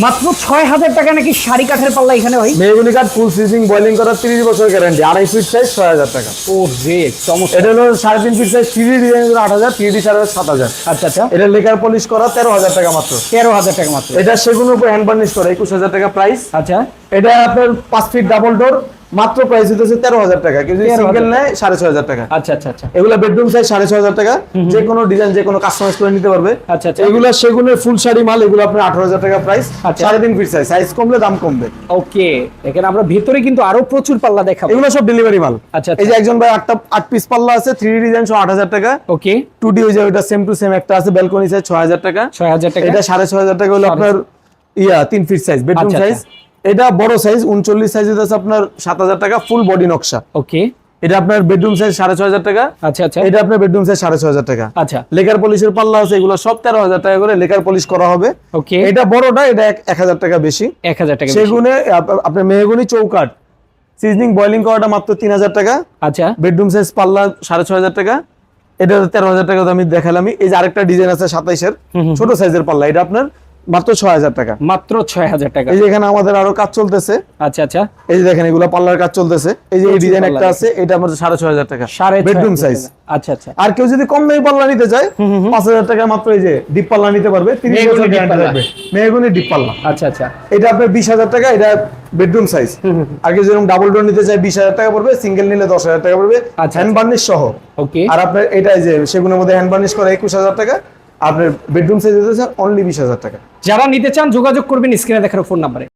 মাত্র ছয় হাজার টাকা নাকি শাড়ি কাঠের পাল্লা এখানে ভাই? মেহগুলি কাঠ ফুল সিজিং বয়লিং করার তিরিশ বছর গ্যারান্টি আড়াই ফিট সাইজ ছয় হাজার টাকা। ও রে চমৎকার। এটা হলো সাড়ে তিন ফিট সাইজ থ্রি ডিজাইন আট হাজার থ্রি ডি সাড়ে সাত হাজার। আচ্ছা আচ্ছা। এটা লেকার পলিশ করা তেরো হাজার টাকা মাত্র। তেরো হাজার টাকা মাত্র। এটা সেগুলোর উপর হ্যান্ড বার্নিশ করা একুশ হাজার টাকা প্রাইস আচ্ছা। এটা আপনার পাঁচ ফিট ডাবল ডোর মাত্র প্রাইস হতেছে তেরো হাজার টাকা। কেউ যদি 13,000 সিঙ্গেল নেয় সাড়ে ছয় হাজার টাকা। আচ্ছা আচ্ছা আচ্ছা। এগুলা বেডরুম সাইজ সাড়ে ছয় হাজার টাকা। যে কোনো ডিজাইন যে কোনো কাস্টমাইজ করে নিতে পারবে। আচ্ছা, আচ্ছা। এগুলা সেগুনের ফুল শাড়ি মাল এগুলো আপনার আঠারো হাজার টাকা প্রাইস আচ্ছা। সাড়ে তিন ফিট সাইজ সাইজ কমলে দাম কমবে। ওকে এখানে আমরা ভিতরে কিন্তু আরও প্রচুর পাল্লা দেখাবো। এগুলো সব ডেলিভারি মাল। আচ্ছা, এই যে একজন ভাই আটটা আট পিস পাল্লা আছে থ্রি ডিজাইন সহ আট হাজার টাকা। ওকে টু ডি ওই যে ওইটা সেম টু সেম একটা আছে ব্যালকনি সাইজ ছয় হাজার টাকা। ছয় হাজার টাকা। এটা সাড়ে ছয় হাজার টাকা হলো আপনার ইয়া তিন ফিট সাইজ বেডরুম আচ্ছা, সাইজ এটা বড় সাইজ উনচল্লিশ সাইজ আছে আপনার সাত হাজার টাকা ফুল বডি নকশা। ওকে এটা আপনার বেডরুম সাইজ সাড়ে ছয় হাজার টাকা আচ্ছা আচ্ছা। এটা আপনার বেডরুম সাইজ সাড়ে ছয় হাজার টাকা। আচ্ছা। লেকার পলিশের পাল্লা আছে এগুলো সব তেরো হাজার টাকা করে লেকার পলিশ করা হবে। ওকে এটা বড়টা এটা এক- হাজার টাকা বেশি। এক হাজার টাকা। সেগুনে আপনার মেহগুনি চৌকাট সিজনিং বয়লিং করাটা মাত্র তিন হাজার টাকা। আচ্ছা। বেডরুম সাইজ পাল্লা সাড়ে ছয় হাজার টাকা। এটা তেরো হাজার টাকা আমি দেখালাম এই যে আরেকটা ডিজাইন আছে সাতাইশের। ছোট সাইজের পাল্লা। এটা আপনার মাত্র ছয় হাজার টাকা। মাত্র ছয় হাজার টাকা। এই যে এখানে আমাদের আরও কাজ চলতেছে। আচ্ছা আচ্ছা। এই যে দেখেন এগুলো পাল্লার কাজ চলতেছে। এই যে এই ডিজাইন একটা আছে এটা আমাদের সাড়ে ছয় হাজার টাকা। সাড়ে বেডরুম সাইজ আচ্ছা আচ্ছা। আর কেউ যদি কম দামি পাল্লা নিতে চায় পাঁচ হাজার টাকা মাত্র এই যে ডিপ পাল্লা নিতে পারবে তিরিশ বছর গ্যারান্টি। থাকবে মেহগুনি ডিপ পাল্লা আচ্ছা আচ্ছা। এটা আপনার বিশ হাজার টাকা এটা বেডরুম সাইজ আর কেউ যেরকম ডাবল ডোর নিতে চায় বিশ হাজার টাকা পড়বে সিঙ্গেল নিলে দশ হাজার টাকা পড়বে। আচ্ছা। হ্যান্ড বার্নিশ সহ। আর আপনার এটা যে সেগুলোর মধ্যে হ্যান্ড বার্নিশ করা একুশ হাজার টাকা। আপনার বেডরুম সাইজ চান অনলি বিশ হাজার টাকা। যারা নিতে চান যোগাযোগ করবেন স্ক্রিনে দেখার ফোন নাম্বারে